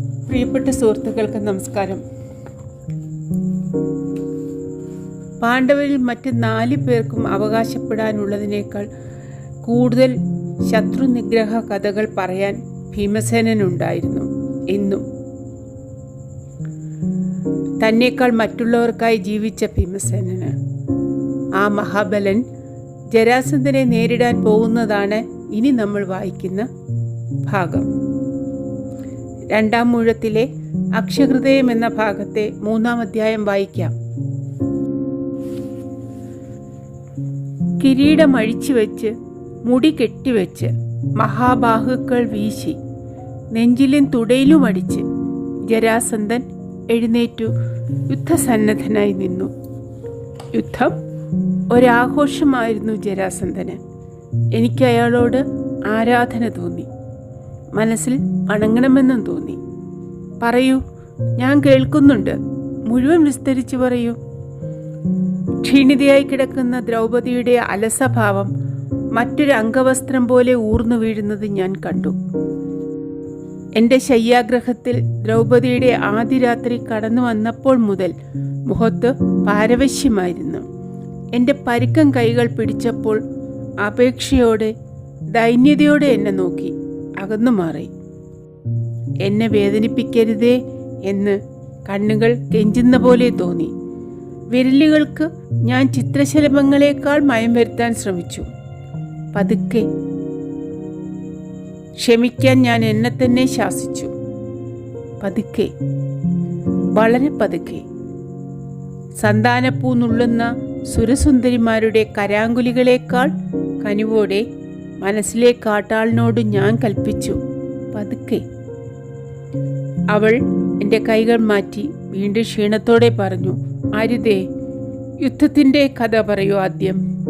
പ്രിയപ്പെട്ട സുഹൃത്തുക്കൾക്ക് നമസ്കാരം. പാണ്ഡവരിൽ മറ്റ് നാല് പേർക്കും അവകാശപ്പെടാനുള്ളതിനേക്കാൾ കൂടുതൽ ശത്രു നിഗ്രഹ കഥകൾ പറയാൻ ഭീമസേനുണ്ടായിരുന്നു എന്നും. തന്നേക്കാൾ മറ്റുള്ളവർക്കായി ജീവിച്ച ഭീമസേനന് ആ മഹാബലൻ ജരാസന്ധനെ നേരിടാൻ പോകുന്നതാണ് ഇനി നമ്മൾ വായിക്കുന്ന ഭാഗം. രണ്ടാം മൂഴത്തിലെ അക്ഷഹൃദയം എന്ന ഭാഗത്തെ മൂന്നാം അധ്യായം വായിക്കാം. കിരീടം അഴിച്ചു വെച്ച് മുടി കെട്ടിവെച്ച് മഹാബാഹുക്കൾ വീശി നെഞ്ചിലും തുടയിലും അടിച്ച് ജരാസന്ധൻ എഴുന്നേറ്റു യുദ്ധസന്നദ്ധനായി നിന്നു. യുദ്ധം ഒരാഘോഷമായിരുന്നു ജരാസന്ധന്. എനിക്ക് അയാളോട് ആരാധന തോന്നി. മനസ്സിൽ വണങ്ങണമെന്നും തോന്നി. പറയൂ ഞാൻ കേൾക്കുന്നുണ്ട്. മുഴുവൻ വിസ്തരിച്ചു പറയൂ. ക്ഷീണിതയായി കിടക്കുന്ന ദ്രൗപദിയുടെ അലസഭാവം മറ്റൊരു അംഗവസ്ത്രം പോലെ ഊർന്നു വീഴുന്നത് ഞാൻ കണ്ടു. എന്റെ ശയ്യാഗ്രഹത്തിൽ ദ്രൗപദിയുടെ ആദ്യ രാത്രി കടന്നു വന്നപ്പോൾ മുതൽ മുഖത്ത് പാരവശ്യമായിരുന്നു. എന്റെ പരുക്കം കൈകൾ പിടിച്ചപ്പോൾ അപേക്ഷയോടെ ദൈന്യതയോടെ എന്നെ നോക്കി. അകന്നു മാറി. എന്നെ വേദനിപ്പിക്കരുതേ എന്ന് കണ്ണുകൾ കെഞ്ചുന്ന പോലെ തോന്നി. വിരലുകൾക്ക് ഞാൻ ചിത്രശലഭങ്ങളെക്കാൾ മയം വരുത്താൻ ശ്രമിച്ചു. പതുക്കെ ക്ഷമിക്കാൻ ഞാൻ എന്നെ തന്നെ ശാസിച്ചു. പതുക്കെ വളരെ പതുക്കെ. സന്താനപ്പൂ നുള്ളുന്ന സുരസുന്ദരിമാരുടെ കരാങ്കുലികളേക്കാൾ കനിവോടെ മനസ്സിലെ കാട്ടാളിനോട് ഞാൻ കൽപ്പിച്ചു. പതുക്കെ. അവൾ എന്റെ കൈകൾ മാറ്റി വീണ്ടും ക്ഷീണത്തോടെ പറഞ്ഞു അരുതേ യുദ്ധത്തിന്റെ കഥ പറയൂ ആദ്യം.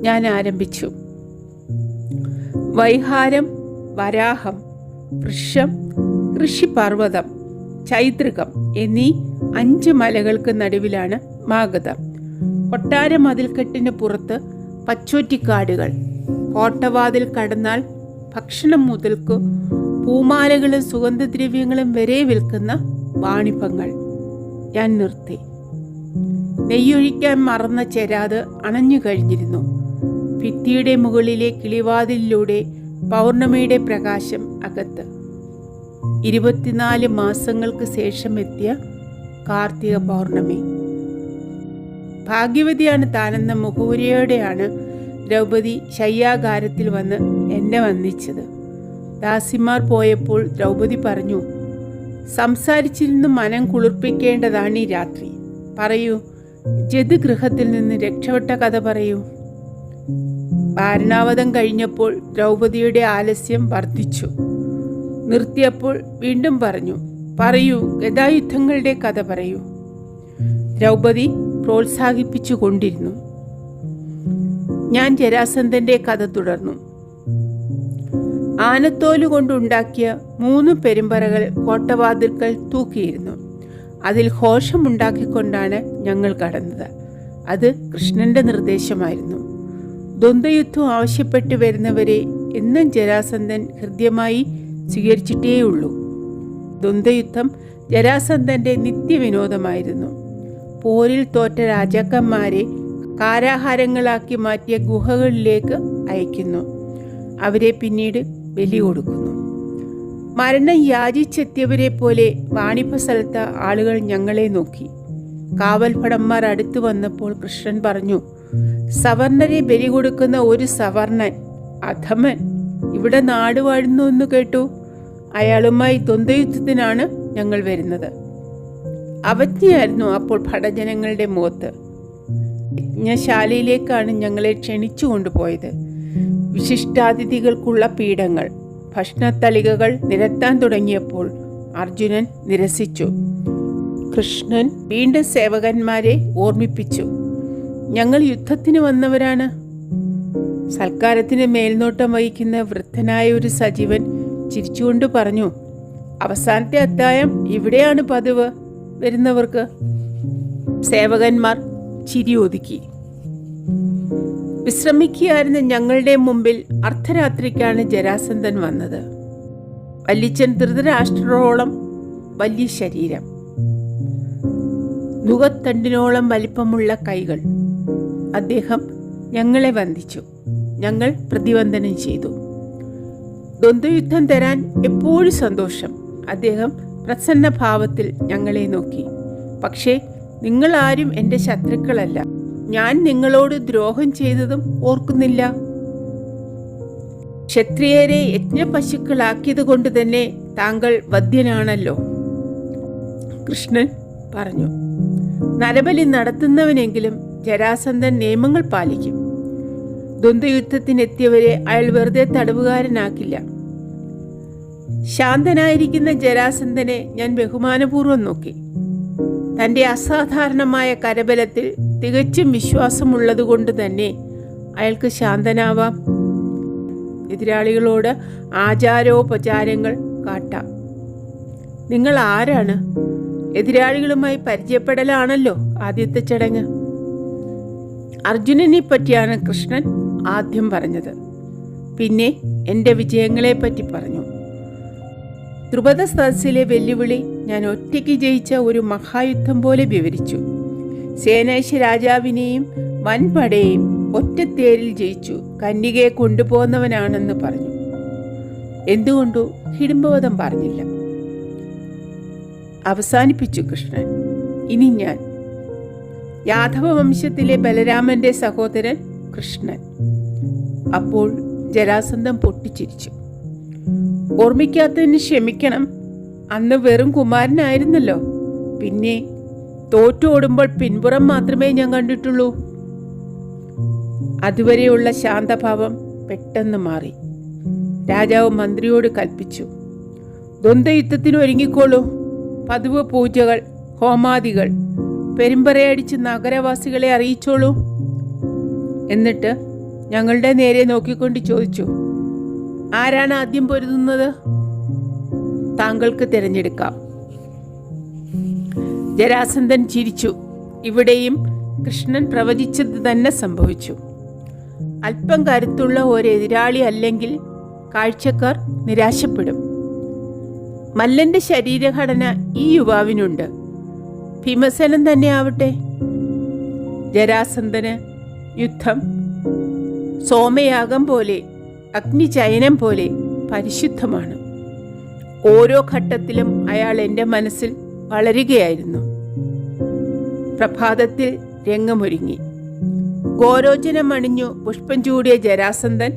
ഞാൻ ആരംഭിച്ചു. വൈഹാരം വരാഹം വൃക്ഷം ഋഷിപർവതം ചൈതൃകം എന്നീ അഞ്ച് മലകൾക്ക് നടുവിലാണ് മാഗധം. കൊട്ടാര മതിൽക്കെട്ടിന് പുറത്ത് പച്ചോറ്റിക്കാടുകൾ. കോട്ടവാതിൽ കടന്നാൽ ഭക്ഷണം മുതൽക്കു പൂമാലകളും സുഗന്ധദ്രവ്യങ്ങളും വരെ വിൽക്കുന്ന വാണിഭങ്ങൾ. ഞാൻ നിർത്തി. നെയ്യൊഴിക്കാൻ മറന്ന ചെരാത് അണഞ്ഞു കഴിഞ്ഞിരുന്നു. ഭിത്തിയുടെ മുകളിലെ കിളിവാതിലിലൂടെ പൗർണമിയുടെ പ്രകാശം അകത്ത്. ഇരുപത്തിനാല് മാസങ്ങൾക്ക് ശേഷം എത്തിയ കാർത്തിക പൗർണമി. ഭാഗ്യവതിയാണ് താനെന്ന മുഖവുരയോടെയാണ് ദ്രൗപദി ശയ്യാകാരത്തിൽ വന്ന് എന്നെ വന്നിച്ചത് ദാസിമാർ പോയപ്പോൾ ദ്രൗപദി പറഞ്ഞു സംസാരിച്ചിരുന്ന് മനം കുളിർപ്പിക്കേണ്ടതാണ് ഈ രാത്രി. പറയൂ ജത് ഗൃഹത്തിൽ നിന്ന് രക്ഷപ്പെട്ട കഥ പറയൂ. വാരണാവതം കഴിഞ്ഞപ്പോൾ ദ്രൗപദിയുടെ ആലസ്യം വർദ്ധിച്ചു. നിർത്തിയപ്പോൾ വീണ്ടും പറഞ്ഞു പറയൂ ഗതായുദ്ധങ്ങളുടെ കഥ പറയൂ. ദ്രൗപദി പ്രോത്സാഹിപ്പിച്ചു കൊണ്ടിരുന്നു ഞാൻ ജരാസന്ധന്റെ കഥ തുടർന്നു. ആനത്തോലുകൊണ്ടുണ്ടാക്കിയ മൂന്ന് പെരുമ്പറകൾ കോട്ടവാതിൽക്കൽ തൂക്കിയിരുന്നു. അതിൽ ഘോഷമുണ്ടാക്കിക്കൊണ്ടാണ് ഞങ്ങൾ കടന്നത്. അത് കൃഷ്ണന്റെ നിർദ്ദേശമായിരുന്നു. ദ്വന്ദ്വയുദ്ധം ആവശ്യപ്പെട്ടു വരുന്നവരെ എന്നും ജരാസന്ധൻ ഹൃദ്യമായി സ്വീകരിച്ചിട്ടേയുള്ളൂ. ദ്വന്ദ്വയുദ്ധം ജരാസന്ധന്റെ നിത്യവിനോദമായിരുന്നു. പോരിൽ തോറ്റ രാജാക്കന്മാരെ കാരാഹാരങ്ങളാക്കി മാറ്റിയ ഗുഹകളിലേക്ക് അയക്കുന്നു. അവരെ പിന്നീട് ബലി കൊടുക്കുന്നു മരണം യാചിച്ചെത്തിയവരെ പോലെ വാണിഭ സ്ഥലത്ത് ആളുകൾ ഞങ്ങളെ നോക്കി. കാവൽ കാവൽഭടന്മാർ അടുത്തു വന്നപ്പോൾ കൃഷ്ണൻ പറഞ്ഞു സവർണരെ ബലി കൊടുക്കുന്ന ഒരു സവർണൻ അധമൻ ഇവിടെ നാട് വാഴുന്നു എന്ന് കേട്ടു. അയാളുമായി ദ്വന്ദ്വയുദ്ധത്തിനാണ് ഞങ്ങൾ വരുന്നത്. അവജ്ഞയായിരുന്നു അപ്പോൾ ഭടജനങ്ങളുടെ മുഖത്ത്. യജ്ഞശാലയിലേക്കാണ് ഞങ്ങളെ ക്ഷണിച്ചു കൊണ്ടുപോയത്. വിശിഷ്ടാതിഥികൾക്കുള്ള പീഠങ്ങൾ ഭക്ഷണത്തളികകൾ നിരത്താൻ തുടങ്ങിയപ്പോൾ അർജുനൻ നിരസിച്ചു. കൃഷ്ണൻ വീണ്ടും സേവകന്മാരെ ഓർമ്മിപ്പിച്ചു. ഞങ്ങൾ യുദ്ധത്തിന് വന്നവരാണ്. സൽക്കാരത്തിന് മേൽനോട്ടം വഹിക്കുന്ന വൃദ്ധനായ ഒരു സജീവൻ ചിരിച്ചുകൊണ്ട് പറഞ്ഞു അവസാനത്തെ അത്തായം ഇവിടെയാണ് പതിവ് വരുന്നവർക്ക്. സേവകന്മാർ ചിരി ഒതുക്കി. വിശ്രമിക്കുകയായിരുന്ന ഞങ്ങളുടെ മുമ്പിൽ അർദ്ധരാത്രിക്കാണ് ജരാസന്ധൻ വന്നത്. വല്ലിച്ചൻ ധൃതരാഷ്ട്രോളം വലിയ ശരീരം. മുഖത്തണ്ടിനോളം വലിപ്പമുള്ള കൈകൾ. അദ്ദേഹം ഞങ്ങളെ വന്ദിച്ചു. ഞങ്ങൾ പ്രതിവന്ദനം ചെയ്തു. ദ്വന്ദ്വയുദ്ധം തരാൻ എപ്പോഴും സന്തോഷം. അദ്ദേഹം പ്രസന്ന ഭാവത്തിൽ ഞങ്ങളെ നോക്കി. പക്ഷേ നിങ്ങളാരും എന്റെ ശത്രുക്കളല്ല. ഞാൻ നിങ്ങളോട് ദ്രോഹം ചെയ്തതും ഓർക്കുന്നില്ല. ക്ഷത്രിയരെ യജ്ഞപശുക്കളാക്കിയത് കൊണ്ട് തന്നെ താങ്കൾ വധ്യനാണല്ലോ. കൃഷ്ണൻ പറഞ്ഞു നരബലി നടത്തുന്നവനെങ്കിലും ജരാസന്ധൻ നിയമങ്ങൾ പാലിക്കും. ദ്വന്ദ്യുദ്ധത്തിനെത്തിയവരെ അയാൾ വെറുതെ തടവുകാരനാക്കില്ല. ശാന്തനായിരിക്കുന്ന ജരാസന്ധനെ ഞാൻ ബഹുമാനപൂർവം നോക്കി. തന്റെ അസാധാരണമായ കരബലത്തിൽ തികച്ചും വിശ്വാസമുള്ളതുകൊണ്ട് തന്നെ അയാൾക്ക് ശാന്തനാവാം. എതിരാളികളോട് ആചാരോപചാരങ്ങൾ കാട്ടാം. നിങ്ങൾ ആരാണ്? എതിരാളികളുമായി പരിചയപ്പെടലാണല്ലോ ആദ്യത്തെ ചടങ്ങ്. അർജുനനെ പറ്റിയാണ് കൃഷ്ണൻ ആദ്യം പറഞ്ഞത്. പിന്നെ എന്റെ വിജയങ്ങളെപ്പറ്റി പറഞ്ഞു. ദ്രുപദ സദസ്സിലെ വെല്ലുവിളി ഞാൻ ഒറ്റയ്ക്ക് ജയിച്ച ഒരു മഹായുദ്ധം പോലെ വിവരിച്ചു. സേനേശ രാജാവിനെയും വൻപടയെയും ഒറ്റത്തേരിൽ ജയിച്ചു. കന്യകയെ കൊണ്ടുപോകുന്നവനാണെന്ന് പറഞ്ഞു. എന്തുകൊണ്ടു? ഹിഡിംബവധം പറഞ്ഞില്ല. അവസാനിപ്പിച്ചു കൃഷ്ണൻ. ഇനി ഞാൻ. യാദവ വംശത്തിലെ ബലരാമന്റെ സഹോദരൻ കൃഷ്ണൻ. അപ്പോൾ ജരാസന്ധം പൊട്ടിച്ചിരിച്ചു. ഓർമ്മിക്കാത്തതിന് ക്ഷമിക്കണം. അന്ന് വെറും കുമാരനായിരുന്നല്ലോ. പിന്നെ തോറ്റോടുമ്പോൾ പിൻപുറം മാത്രമേ ഞാൻ കണ്ടിട്ടുള്ളൂ. അതുവരെയുള്ള ശാന്തഭാവം പെട്ടെന്ന് മാറി. രാജാവ് മന്ത്രിയോട് കൽപ്പിച്ചു. ദ്വന്ദ്വയുദ്ധത്തിന് ഒരുങ്ങിക്കോളൂ. പതിവ് പൂജകൾ ഹോമാദികൾ പെരുമ്പറയടിച്ച് നഗരവാസികളെ അറിയിച്ചോളൂ. എന്നിട്ട് ഞങ്ങളുടെ നേരെ നോക്കിക്കൊണ്ട് ചോദിച്ചു ആരാണ് ആദ്യം പൊരുതുന്നത്? താങ്കൾക്ക് തിരഞ്ഞെടുക്കാം. ജരാസന്ധൻ ചിരിച്ചു. ഇവിടെയും കൃഷ്ണൻ പ്രവചിച്ചത് തന്നെ സംഭവിച്ചു. അല്പം കരുത്തുള്ള ഒരു എതിരാളി അല്ലെങ്കിൽ കാഴ്ചക്കാർ നിരാശപ്പെടും. മല്ലന്റെ ശരീരഘടന ഈ യുവാവിനുണ്ട്. ഭീമസേനൻ തന്നെ ആവട്ടെ. ജരാസന്ധന് യുദ്ധം സോമയാഗം പോലെ അഗ്നിചയനം പോലെ പരിശുദ്ധമാണ്. ഓരോ ഘട്ടത്തിലും അയാൾ എന്റെ മനസ്സിൽ വളരുകയായിരുന്നു. പ്രഭാതത്തിൽ രംഗമൊരുങ്ങി. ഗോരോചനം അണിഞ്ഞു പുഷ്പം ചൂടിയ ജരാസന്ധൻ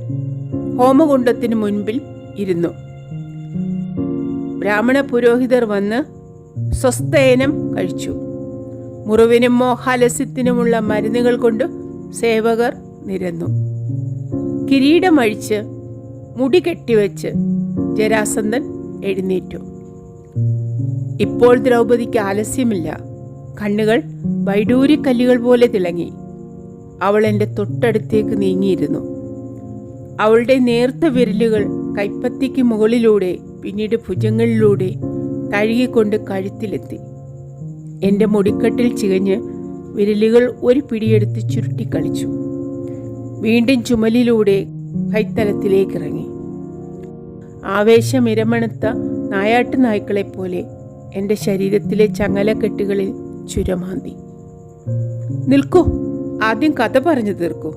ഹോമകുണ്ടത്തിനു മുൻപിൽ ഇരുന്നു. ബ്രാഹ്മണ പുരോഹിതർ വന്ന് സ്വസ്ഥയനം കഴിച്ചു. മുറിവിനും മോഹാലസ്യത്തിനുമുള്ള മരുന്നുകൾ കൊണ്ട് സേവകർ നിരന്നു. കിരീടമഴിച്ച് മുടി കെട്ടിവെച്ച് ജരാസന്ധൻ എഴുന്നേറ്റു. ഇപ്പോൾ ദ്രൗപദിക്ക് ആലസ്യമില്ല. കണ്ണുകൾ വൈഡൂരിക്കല്ലുകൾ പോലെ തിളങ്ങി. അവൾ എന്റെ തൊട്ടടുത്തേക്ക് നീങ്ങിയിരുന്നു. അവളുടെ നേർത്ത വിരലുകൾ കൈപ്പത്തിക്ക് മുകളിലൂടെ പിന്നീട് ഭുജങ്ങളിലൂടെ തഴുകിക്കൊണ്ട് കഴുത്തിലെത്തി. എന്റെ മുടിക്കെട്ടിൽ ചികഞ്ഞ് വിരലുകൾ ഒരു പിടിയെടുത്ത് ചുരുട്ടിക്കളിച്ചു. വീണ്ടും ചുമലിലൂടെ കൈത്തലത്തിലേക്ക് ഇറങ്ങി ആവേശമിരമണത്ത നായാട്ട് നായ്ക്കളെപ്പോലെ എന്റെ ശരീരത്തിലെ ചങ്ങലക്കെട്ടുകളിൽ ചുരമാന്തി. നിൽക്കൂ ആദ്യം കഥ പറഞ്ഞു തീർക്കൂ.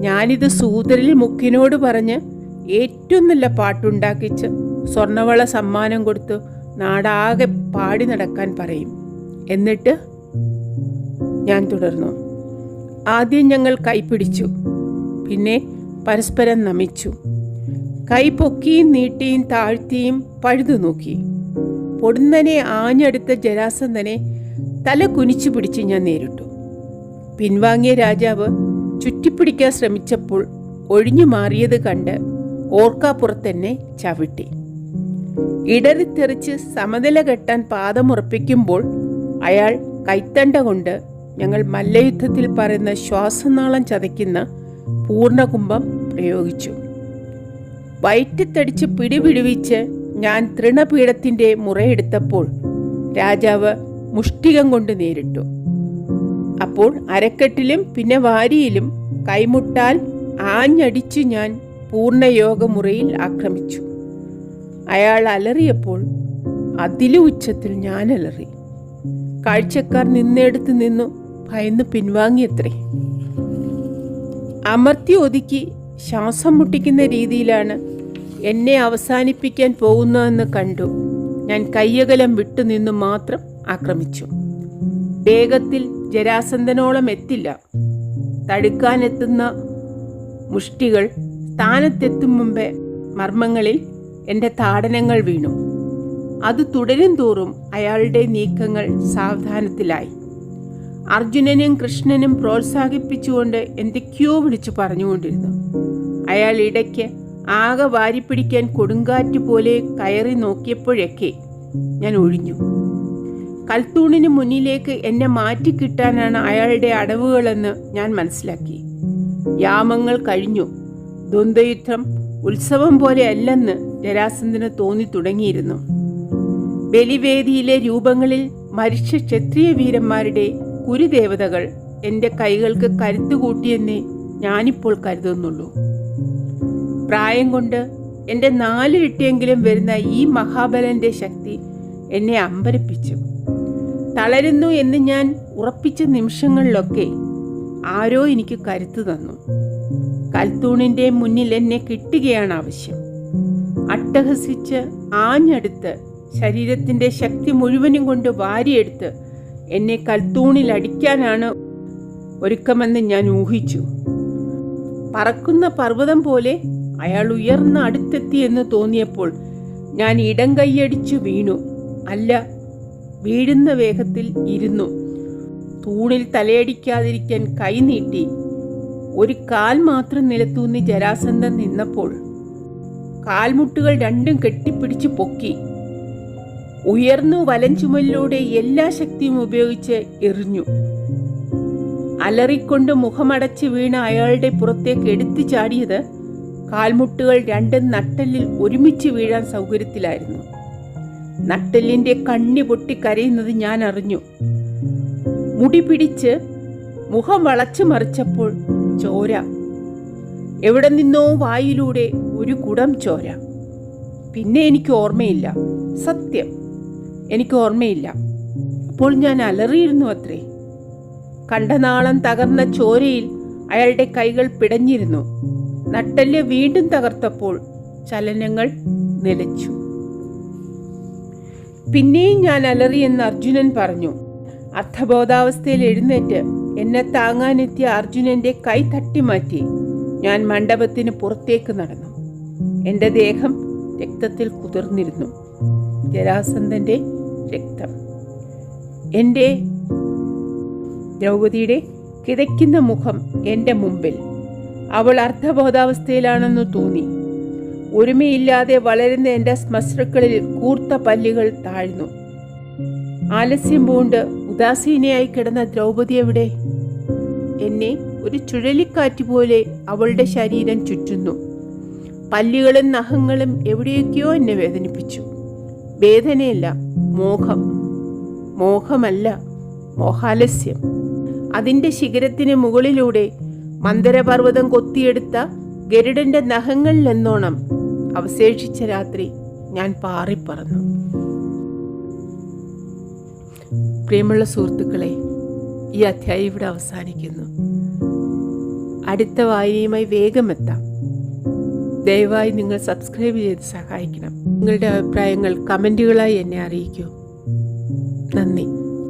ഞാനിത് സൂതരിൽ മുക്കിനോട് പറഞ്ഞ് ഏറ്റവും നല്ല പാട്ടുണ്ടാക്കിച്ച് സ്വർണവള സമ്മാനം കൊടുത്ത് നാടാകെ പാടി നടക്കാൻ പറയും. എന്നിട്ട് ഞാൻ തുടർന്നു. ആദ്യം ഞങ്ങൾ കൈപിടിച്ചു പിന്നെ പരസ്പരം നമിച്ചു. കൈ പൊക്കിയും നീട്ടിയും താഴ്ത്തിയും പഴുതു നോക്കി. പൊടുന്നനെ ആഞ്ഞെടുത്ത ജരാസന്ധനെ തല കുനിച്ചു പിടിച്ച് ഞാൻ നേരിട്ടു. പിൻവാങ്ങിയ രാജാവ് ചുറ്റിപ്പിടിക്കാൻ ശ്രമിച്ചപ്പോൾ ഒഴിഞ്ഞു മാറിയത് കണ്ട് ഓർക്കാപ്പുറത്തന്നെ ചവിട്ടി. ഇടറിത്തെറിച്ച് സമനില കെട്ടാൻ പാദമുറപ്പിക്കുമ്പോൾ അയാൾ കൈത്തണ്ട കൊണ്ട് ഞങ്ങൾ മല്ലയുദ്ധത്തിൽ പറയുന്ന ശ്വാസനാളം ചതയ്ക്കുന്ന പൂർണകുംഭം പ്രയോഗിച്ചു. വയറ്റിത്തടിച്ച് പിടിപിടിവിച്ച് ഞാൻ തൃണപീഠത്തിന്റെ മുറയെടുത്തപ്പോൾ രാജാവ് മുഷ്ടികം കൊണ്ട് നേരിട്ടു. അപ്പോൾ അരക്കെട്ടിലും പിന്നെ വാരിയിലും കൈമുട്ടാൽ ആഞ്ഞടിച്ച് ഞാൻ പൂർണയോഗ മുറയിൽ ആക്രമിച്ചു. അയാൾ അലറിയപ്പോൾ അതിലു ഉച്ചത്തിൽ ഞാൻ അലറി. കാഴ്ചക്കാർ നിന്നെടുത്ത് നിന്നു ഭയന്ന് പിൻവാങ്ങിയത്രേ. അമർത്തി ഒതുക്കി ശ്വാസം മുട്ടിക്കുന്ന രീതിയിലാണ് എന്നെ അവസാനിപ്പിക്കാൻ പോകുന്നതെന്ന് കണ്ടു. ഞാൻ കയ്യകലം വിട്ടുനിന്നു മാത്രം ആക്രമിച്ചു. വേഗത്തിൽ ജരാസന്ധനോളം എത്തില്ല. തടുക്കാനെത്തുന്ന മുഷ്ടികൾ സ്ഥാനത്തെത്തും മുമ്പേ മർമ്മങ്ങളിൽ എന്റെ താടനങ്ങൾ വീണു. അത് തുടരും തോറും അയാളുടെ നീക്കങ്ങൾ സാവധാനത്തിലായി. അർജുനനും കൃഷ്ണനും പ്രോത്സാഹിപ്പിച്ചുകൊണ്ട് എന്തൊക്കെയോ വിളിച്ചു പറഞ്ഞുകൊണ്ടിരുന്നു. അയാൾ ഇടയ്ക്ക് ആകെ വാരിപ്പിടിക്കാൻ കൊടുങ്കാറ്റ് പോലെ കയറി നോക്കിയപ്പോഴൊക്കെ ഞാൻ ഒഴിഞ്ഞു. കൽത്തൂണിന് മുന്നിലേക്ക് എന്നെ മാറ്റി മാറ്റിക്കിട്ടാനാണ് അയാളുടെ അടവുകളെന്ന് ഞാൻ മനസ്സിലാക്കി. യാമങ്ങൾ കഴിഞ്ഞു. ദ്വന്ദ്യുദ്ധം ഉത്സവം പോലെ അല്ലെന്ന് ജരാസന്ധന് തോന്നി തുടങ്ങിയിരുന്നു. ബലിവേദിയിലെ രൂപങ്ങളിൽ മരിച്ച ക്ഷത്രിയ വീരന്മാരുടെ കുരുദേവതകൾ എന്റെ കൈകൾക്ക് കരുത്തുകൂട്ടിയെന്നേ ഞാനിപ്പോൾ കരുതുന്നുള്ളൂ. പ്രായം കൊണ്ട് എന്റെ നാലിരട്ടിയെങ്കിലും വരുന്ന ഈ മഹാബലന്റെ ശക്തി എന്നെ അമ്പരപ്പിച്ചു. തളരുന്നു എന്ന് ഞാൻ ഉറപ്പിച്ച നിമിഷങ്ങളിലൊക്കെ ആരോ എനിക്ക് കരുത്തു തന്നു. കൽത്തൂണിന്റെ മുന്നിൽ എന്നെ കിട്ടുകയാണ് ആവശ്യം. അട്ടഹസിച്ച് ആഞ്ഞെടുത്ത് ശരീരത്തിന്റെ ശക്തി മുഴുവനും കൊണ്ട് വാരിയെടുത്ത് എന്നെ കൽത്തൂണിൽ അടിക്കാനാണ് ഒരുക്കമെന്ന് ഞാൻ ഊഹിച്ചു. പറക്കുന്ന പർവതം പോലെ അയാൾ ഉയർന്ന അടുത്തെത്തി എന്ന് തോന്നിയപ്പോൾ ഞാൻ ഇടം കൈയടിച്ചു വീണു. അല്ല വീഴുന്ന വേഗത്തിൽ ഇരുന്നു. തൂണിൽ തലയടിക്കാതിരിക്കാൻ കൈ നീട്ടി. ഒരു കാൽ മാത്രം നിലത്തൂന്നി ജരാസന്ധൻ നിന്നപ്പോൾ കാൽമുട്ടുകൾ രണ്ടും കെട്ടിപ്പിടിച്ച് പൊക്കി. ഉയർന്നു വലഞ്ചുമലിലൂടെ എല്ലാ ശക്തിയും ഉപയോഗിച്ച് എറിഞ്ഞു. അലറിക്കൊണ്ട് മുഖമടച്ച് വീണ അയാളുടെ പുറത്തേക്ക് എടുത്തു ചാടിയത് കാൽമുട്ടുകൾ രണ്ടും നട്ടലിൽ ഒരുമിച്ച് വീഴാൻ സൗകര്യത്തിലായിരുന്നു. നട്ടലിന്റെ കണ്ണി പൊട്ടി കരയുന്നത് ഞാൻ അറിഞ്ഞു. മുടി പിടിച്ച് മുഖം വളച്ചു മറിച്ചപ്പോൾ ചോര. എവിടെ നിന്നോ വായിലൂടെ ഒരു കുടം ചോര. പിന്നെ എനിക്ക് ഓർമ്മയില്ല. സത്യം. എനിക്ക് ഓർമ്മയില്ല. അപ്പോൾ ഞാൻ അലറിയിരുന്നു അത്രേ. കണ്ടനാളം തകർന്ന ചോരയിൽ അയാളുടെ കൈകൾ പിടഞ്ഞിരുന്നു. നട്ടെല്ല് വീണ്ടും തകർത്തപ്പോൾ ചലനങ്ങൾ നിലച്ചു. പിന്നെയും ഞാൻ അലറിയെന്ന് അർജുനൻ പറഞ്ഞു. അർത്ഥബോധാവസ്ഥയിൽ എഴുന്നേറ്റ് എന്നെ താങ്ങാനെത്തിയ അർജുനന്റെ കൈ തട്ടിമാറ്റി ഞാൻ മണ്ഡപത്തിന് പുറത്തേക്ക് നടന്നു. എന്റെ ദേഹം രക്തത്തിൽ കുതിർന്നിരുന്നു. ജരാസന്ധന്റെ രക്തം എന്റെ ദ്രൗപതിയുടെ കിതയ്ക്കുന്ന മുഖം എന്റെ മുമ്പിൽ. അവൾ അർദ്ധബോധാവസ്ഥയിലാണെന്ന് തോന്നി. ഒരുമയില്ലാതെ വളരുന്ന എന്റെ ശ്മശ്രുക്കളിൽ കൂർത്ത പല്ലുകൾ താഴ്ന്നു. ആലസ്യം പൂണ്ട് ഉദാസീനയായി കിടന്ന ദ്രൗപതി എവിടെ? എന്നെ ഒരു ചുഴലിക്കാറ്റ് പോലെ അവളുടെ ശരീരം ചുറ്റുന്നു. പല്ലുകളും നഖങ്ങളും എവിടെയൊക്കെയോ എന്നെ വേദനിപ്പിച്ചു. വേദനയല്ല മോഹം. മോഹമല്ല മോഹാലസ്യം. അതിന്റെ ശിഖരത്തിന് മുകളിലൂടെ മന്ദരപർവതം കൊത്തിയെടുത്ത ഗരുഡന്റെ നഖങ്ങളിലെന്നോണം അവശേഷിച്ച രാത്രി ഞാൻ പാറിപ്പറന്നു. പ്രിയമുള്ള സുഹൃത്തുക്കളെ ഈ അധ്യായം ഇവിടെ അവസാനിക്കുന്നു. അടുത്ത വായനയുമായി വേഗം എത്താം ദയവായി നിങ്ങൾ സബ്സ്ക്രൈബ് ചെയ്ത് സഹായിക്കണം. നിങ്ങളുടെ അഭിപ്രായങ്ങൾ കമന്റുകളായി എന്നെ അറിയിക്കൂ. നന്ദി.